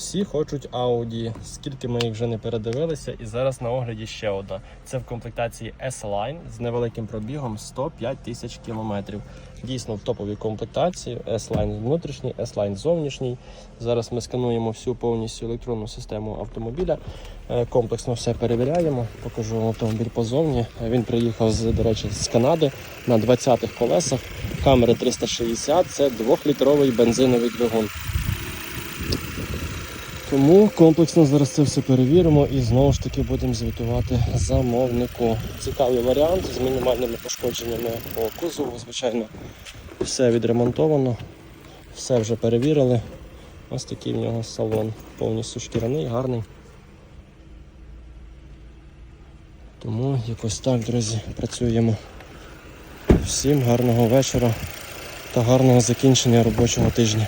Всі хочуть Audi, скільки ми їх вже не передивилися, і зараз на огляді ще одна. Це в комплектації S-Line з невеликим пробігом 105 тисяч кілометрів. Дійсно в топовій комплектації S-Line внутрішній, S-Line зовнішній. Зараз ми скануємо всю повністю електронну систему автомобіля. Е, Комплексно все перевіряємо. Покажу вам автомобіль позовні. Е, Він приїхав з, до речі, з Канади на 20-х колесах. Камери 360, це 2-літровий бензиновий двигун. Тому комплексно зараз це все перевіримо і знову ж таки будемо звітувати замовнику. Цікавий варіант з мінімальними пошкодженнями по кузову. Звичайно, все відремонтовано, все вже перевірили. Ось такий в нього салон. Повністю шкіряний, гарний. Тому якось так, друзі, працюємо. Всім гарного вечора та гарного закінчення робочого тижня.